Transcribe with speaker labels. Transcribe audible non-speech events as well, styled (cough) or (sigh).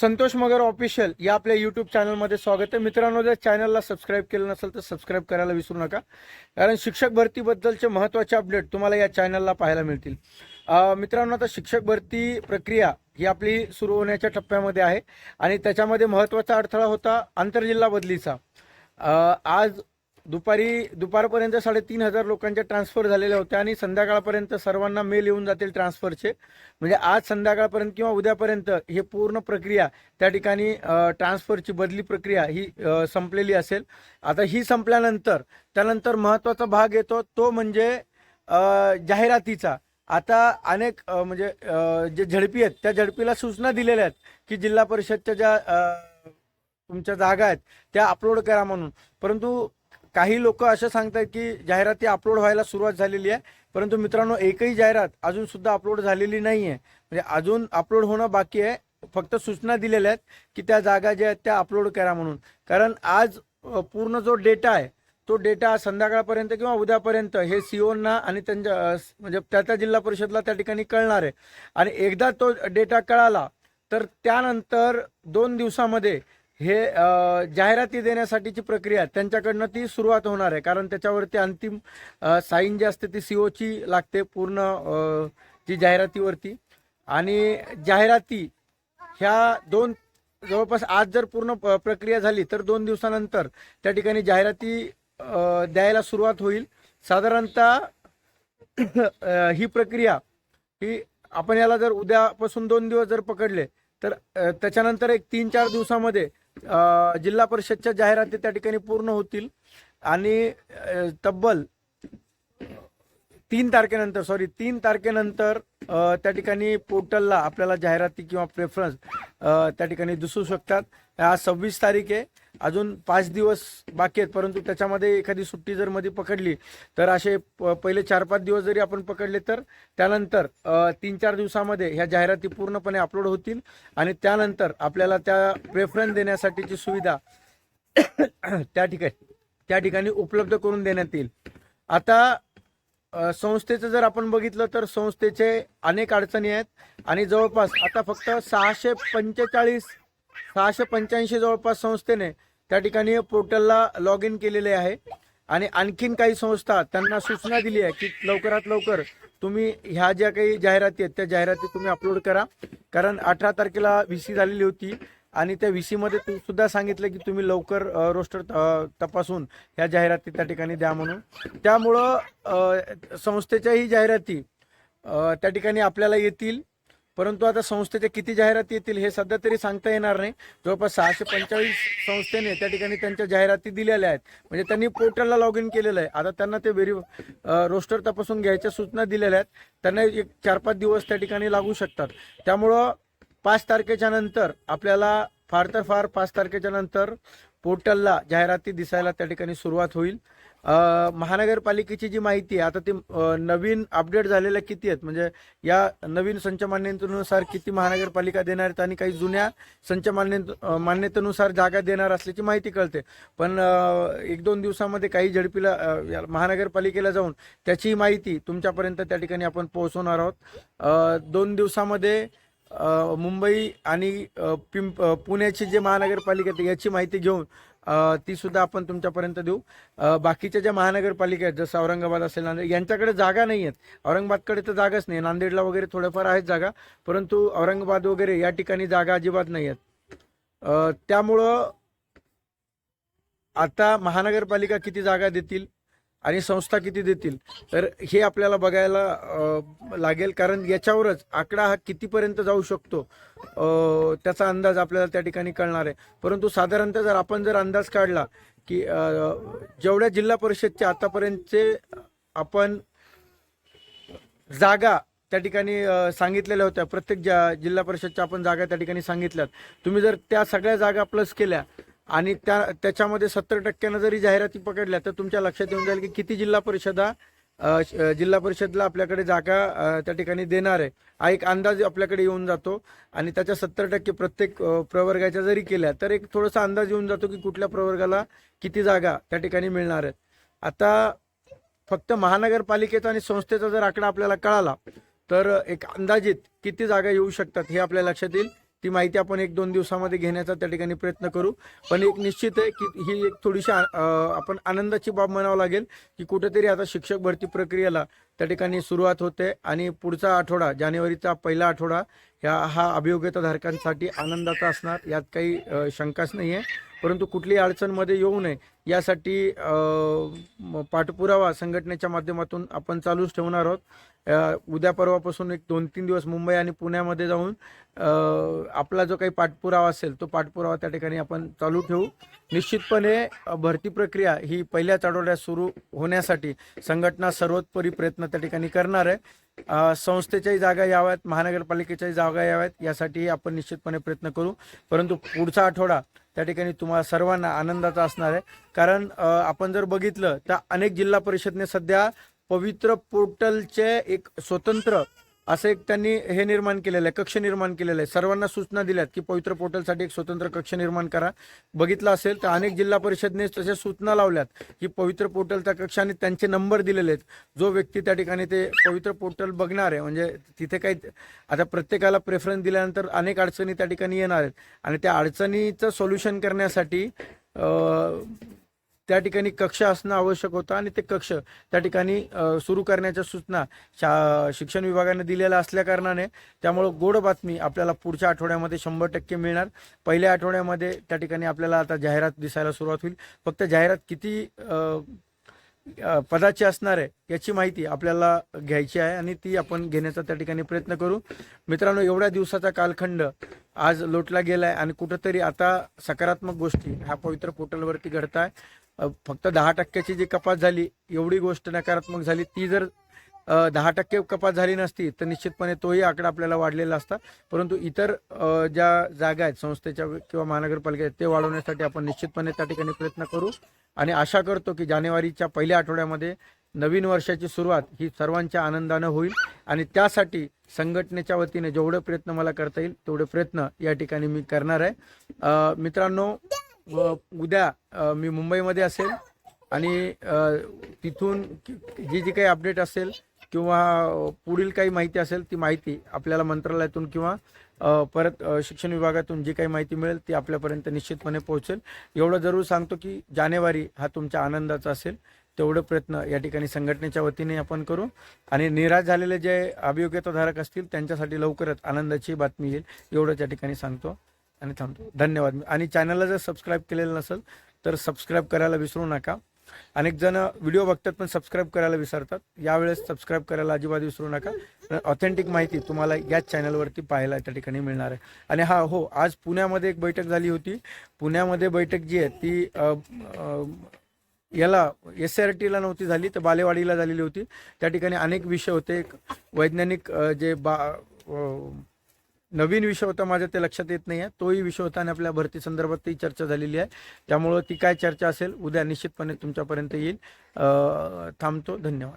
Speaker 1: संतोष मगर official या आपल्या YouTube चॅनलमध्ये स्वागत आहे. मित्रांनो जर चॅनलला सबस्क्राईब केलं नसेल तर सबस्क्राईब करायला विसरू नका. कारण शिक्षक भरतीबद्दलचे महत्त्वाचे अपडेट तुम्हाला या चॅनलला पाहायला मिळतील. मित्रांनो आता शिक्षक भरती प्रक्रिया ही आपली सुरू होण्याच्या टप्प्यामध्ये आहे. आणि त्याच्यामध्ये महत्त्वाचा अडथळा होता आंतरजिल्हा बदलीचा. आज दुपारी दुपारपर्यंत साडेतीन हजार लोकांच्या ट्रान्सफर झालेल्या होत्या आणि संध्याकाळपर्यंत सर्वांना मेल येऊन जातील ट्रान्सफरचे. म्हणजे आज संध्याकाळपर्यंत किंवा उद्यापर्यंत हे पूर्ण प्रक्रिया त्या ठिकाणी ट्रान्सफरची बदली प्रक्रिया ही संपलेली असेल. आता ही संपल्यानंतर त्यानंतर महत्त्वाचा भाग येतो तो म्हणजे जाहिरातीचा. आता अनेक म्हणजे जे झडपी आहेत त्या झडपीला सूचना दिलेल्या आहेत की जिल्हा परिषदच्या ज्या तुमच्या जागा आहेत त्या अपलोड करा म्हणून. परंतु काही लोक असं सांगतात की जाहिराती अपलोड व्हायला सुरुवात झालेली आहे परंतु मित्रांनो एकही जाहिरात अजून सुद्धा अपलोड झालेली नाही आहे म्हणजे अजून अपलोड होणं बाकी आहे. फक्त सूचना दिलेल्या आहेत की त्या जागा ज्या आहेत त्या अपलोड करा म्हणून. कारण आज पूर्ण जो डेटा आहे तो डेटा संध्याकाळपर्यंत किंवा उद्यापर्यंत हे सीओना आणि त्यांच्या म्हणजे त्या त्या जिल्हा परिषदला त्या ठिकाणी कळणार आहे. आणि एकदा तो डेटा कळाला तर त्यानंतर दोन दिवसामध्ये हे जाहिराती देण्यासाठीची प्रक्रिया त्यांच्याकडनं ती सुरुवात होणार आहे. कारण त्याच्यावरती अंतिम साईन जी असते ती सीओची लागते पूर्ण जी जाहिरातीवरती. आणि जाहिराती ह्या दोन जवळपास आज जर पूर्ण प- प्रक्रिया झाली तर दोन दिवसानंतर त्या ठिकाणी जाहिराती द्यायला सुरुवात होईल. साधारणतः ही प्रक्रिया ही आपण याला जर उद्यापासून दोन दिवस जर पकडले तर त्याच्यानंतर एक तीन चार दिवसामध्ये जिल्हा परिषदच्या जाहिराती त्या ठिकाणी पूर्ण होतील. आणि तब्बल तीन तारखेनंतर सॉरी तीन तारखेनंतर त्या ठिकाणी पोर्टलला आपल्याला जाहिराती किंवा प्रेफरन्स त्या ठिकाणी दिसू शकतात. आज सव्वीस तारीख आहे. अजून पाच दिवस बाकी आहेत परंतु त्याच्यामध्ये एखादी सुट्टी जर मध्ये पकडली तर असे प- पहिले चार पाच दिवस जरी आपण पकडले तर त्यानंतर तीन चार दिवसामध्ये ह्या जाहिराती पूर्णपणे अपलोड होतील आणि त्यानंतर आपल्याला त्या प्रेफरन्स देण्यासाठीची सुविधा (coughs) त्या ठिकाणी त्या ठिकाणी उपलब्ध करून देण्यात येईल. आता संस्थेचं जर आपण बघितलं तर संस्थेचे अनेक अडचणी आहेत. आणि जवळपास आता फक्त सहाशे पंचेचाळीस सहाशे पंच्याऐंशी जवळपास संस्थेने त्या ठिकाणी पोर्टलला लॉग इन केलेले आहे. आणि आणखीन काही संस्था त्यांना सूचना दिली आहे की लवकरात लवकर तुम्ही ह्या ज्या काही जाहिराती आहेत त्या जाहिराती तुम्ही अपलोड करा. कारण अठरा तारखेला व्ही सी झालेली होती. आणि त्या व्ही सीमध्ये तू सुद्धा सांगितलं की तुम्ही लवकर रोस्टर तपासून ह्या जाहिराती त्या ठिकाणी द्या म्हणून. त्यामुळं संस्थेच्याही जाहिराती त्या ठिकाणी आपल्याला येतील. परंतु आता संस्थेच्या किती जाहिराती येतील हे सध्या तरी सांगता येणार नाही. जवळपास सहाशे पंचेचाळीस संस्थेने त्या ठिकाणी त्यांच्या जाहिराती दिलेल्या आहेत. म्हणजे त्यांनी पोर्टलला लॉग इन केलेलं आहे. आता त्यांना ते व्हेरी रोस्टर तपासून घ्यायच्या सूचना दिलेल्या आहेत. त्यांना एक चार पाच दिवस त्या ठिकाणी लागू शकतात. त्यामुळं पाच तारखेच्या नंतर आपल्याला फार तर फार पाच तारखेच्या नंतर पोर्टलला जाहिराती दिसायला त्या ठिकाणी सुरुवात होईल. महानगरपालिकेची जी माहिती आहे आता ती नवीन अपडेट झालेल्या किती आहेत? म्हणजे या नवीन संच मान्यतेनुसार किती महानगरपालिका देणार आहेत आणि काही जुन्या संच मान्य मान्यतेनुसार जागा देणार असल्याची माहिती कळते. पण एक दोन दिवसामध्ये काही झडपीला महानगरपालिकेला जाऊन त्याची माहिती तुमच्यापर्यंत त्या ठिकाणी आपण पोहोचवणार आहोत. दोन दिवसामध्ये मुंबई आणि पिंप पुण्याची जे महानगरपालिका आहे याची माहिती घेऊन ती सुद्धा आपण तुमच्यापर्यंत देऊ. बाकीच्या ज्या महानगरपालिका आहेत जसं औरंगाबाद असेल नांदेड यांच्याकडे जागा नाही आहेत. औरंगाबादकडे तर जागाच नाही. नांदेडला वगैरे थोडंफार आहेत जागा परंतु औरंगाबाद वगैरे या ठिकाणी जागा अजिबात नाही आहेत. त्यामुळं आता महानगरपालिका किती जागा देतील? आणि संस्था किती देतील? तर हे आपल्याला बघायला लागेल. कारण याच्यावरच आकडा हा कितीपर्यंत जाऊ शकतो त्याचा अंदाज आपल्याला त्या ठिकाणी कळणार आहे. परंतु साधारणतः जर आपण जर अंदाज काढला की जेवढ्या जिल्हा परिषदचे आतापर्यंतचे आपण जागा त्या ठिकाणी सांगितलेल्या होत्या प्रत्येक ज्या जिल्हा परिषदच्या आपण जागा त्या ठिकाणी सांगितल्यात. तुम्ही जर त्या सगळ्या जागा प्लस केल्या आणि त्या त्याच्यामध्ये सत्तर टक्क्यानं जरी जाहिराती पकडल्या तर तुमच्या लक्षात येऊन जाईल की किती जिल्हा परिषदा श- जिल्हा परिषदला आपल्याकडे जागा त्या ठिकाणी देणार आहे. हा एक अंदाज आपल्याकडे येऊन जातो. आणि त्याच्या सत्तर टक्के प्रत्येक प्रवर्गाच्या जरी केल्या तर एक थोडासा अंदाज येऊन जातो की कुठल्या प्रवर्गाला किती जागा त्या ठिकाणी मिळणार आहेत. आता फक्त महानगरपालिकेचा आणि संस्थेचा जर आकडा आपल्याला कळाला तर एक अंदाजित किती जागा येऊ शकतात हे आपल्या लक्षात येईल. ती माहिती आपण एक दोन दिवसामध्ये घेण्याचा त्या ठिकाणी प्रयत्न करू. पण एक निश्चित आहे की ही एक थोडीशी आपण आनंदाची बाब म्हणावं लागेल की कुठेतरी आता शिक्षक भरती प्रक्रियेला त्या ठिकाणी सुरुवात होते आणि पुढचा आठवडा जानेवारीचा पहिला आठवडा ह्या हा अभियोग्यताधारकांसाठी आनंदाचा असणार यात काही शंकाच नाही आहे परंतु कुठलीही अडचणमध्ये येऊ नये. यासाठी पाठपुरावा संघटनेच्या माध्यमातून आपण चालूच ठेवणार आहोत. उद्या परवापासून एक दोन तीन दिवस मुंबई आणि पुण्यामध्ये जाऊन आपला जो काही पाठपुरावा असेल तो पाठपुरावा त्या ठिकाणी आपण चालू ठेवू. निश्चितपणे भरती प्रक्रिया ही पहिल्याच आठवड्यात सुरू होण्यासाठी संघटना सर्वोत्परी प्रयत्न त्या ठिकाणी करणार आहे. संस्थेच्याही जागा याव्यात महानगरपालिकेच्याही जागा याव्यात यासाठी आपण निश्चितपणे प्रयत्न करू. परंतु पुढचा आठवडा त्या ठिकाणी तुम्हाला सर्वांना आनंदाचा असणार आहे. कारण आपण जर बघितलं तर अनेक जिल्हा परिषदने सध्या पवित्र पोर्टलचे एक स्वतंत्र असं एक त्यांनी हे निर्माण केलेलं आहे कक्ष निर्माण केलेलं आहे. सर्वांना सूचना दिल्यात की पवित्र पोर्टलसाठी एक स्वतंत्र कक्ष निर्माण करा. बघितलं असेल तर अनेक जिल्हा परिषदने तशा सूचना लावल्यात की पवित्र पोर्टलचा कक्ष आणि त्यांचे नंबर दिलेले आहेत. जो व्यक्ती त्या ठिकाणी ते पवित्र पोर्टल बघणार आहे म्हणजे तिथे काही आता प्रत्येकाला प्रेफरन्स दिल्यानंतर अनेक अडचणी त्या ठिकाणी येणार आहेत. आणि त्या अडचणीचं सोल्युशन करण्यासाठी त्या ठिकाणी कक्ष असणं आवश्यक होतं आणि ते कक्ष त्या ठिकाणी सुरू करण्याच्या सूचना शा शिक्षण विभागाने दिलेल्या असल्या कारणाने त्यामुळं गोड बातमी आपल्याला पुढच्या आठवड्यामध्ये शंभर टक्के मिळणार. पहिल्या आठवड्यामध्ये त्या ठिकाणी आपल्याला आता जाहिरात दिसायला सुरुवात होईल. फक्त जाहिरात किती पदाची असणार आहे याची माहिती आपल्याला घ्यायची आहे आणि ती आपण घेण्याचा त्या ठिकाणी प्रयत्न करू. मित्रांनो एवढ्या दिवसाचा कालखंड आज लोटला गेलाय आणि कुठंतरी आता सकारात्मक गोष्टी ह्या पवित्र पोर्टलवरती घडत आहे फक्त दहा टक्क्याची जी कपात झाली एवढी गोष्ट नकारात्मक झाली ती जर दहा टक्के कपात झाली नसती तर निश्चितपणे तोही आकडा आपल्याला वाढलेला असता. परंतु इतर ज्या जागा आहेत संस्थेच्या किंवा महानगरपालिका ते वाढवण्यासाठी आपण निश्चितपणे त्या ठिकाणी प्रयत्न करू. आणि आशा करतो की जानेवारीच्या पहिल्या आठवड्यामध्ये नवीन वर्षाची सुरुवात ही सर्वांच्या आनंदानं होईल. आणि त्यासाठी संघटनेच्या वतीने जेवढे प्रयत्न मला करता येईल तेवढे प्रयत्न या ठिकाणी मी करणार आहे. मित्रांनो उद्या मी मुंबईमध्ये असेल आणि तिथून जी जी काही अपडेट असेल किंवा पुढील काही माहिती असेल ती माहिती आपल्याला मंत्रालयातून किंवा परत शिक्षण विभागातून जी काही माहिती मिळेल ती आपल्यापर्यंत निश्चितपणे पोहोचेल. एवढं जरूर सांगतो की जानेवारी हा तुमच्या आनंदाचा असेल. तेवढे प्रयत्न या ठिकाणी संघटनेच्या वतीने आपण करू. आणि निराश झालेले जे अभियोग्यताधारक असतील त्यांच्यासाठी लवकरच आनंदाची बातमी येईल एवढं त्या ठिकाणी सांगतो. आणि थांबतो धन्यवाद. आणि चॅनलला जर सबस्क्राईब केलेलं नसेल तर सबस्क्राईब करायला विसरू नका. अनेक जण व्हिडिओ बघतात पण सबस्क्राईब करायला विसरतात. यावेळेस सबस्क्राईब करायला अजिबात विसरू नका. ऑथेंटिक माहिती तुम्हाला याच चॅनलवरती पाहायला त्या ठिकाणी मिळणार आहे. आणि हा हो आज पुण्यामध्ये एक बैठक झाली होती. पुण्यामध्ये बैठक जी आहे ती याला एस आर टीला नव्हती झाली तर बालेवाडीला झालेली होती. त्या ठिकाणी अनेक विषय होते. एक वैज्ञानिक जे बा नवीन विषय होता माझ्या ते लक्षात येत नाही आहे तोही विषय होता आणि आपल्या भरती संदर्भातही चर्चा झालेली आहे. त्यामुळं ती काय चर्चा असेल उद्या निश्चितपणे तुमच्यापर्यंत येईल. थांबतो. धन्यवाद.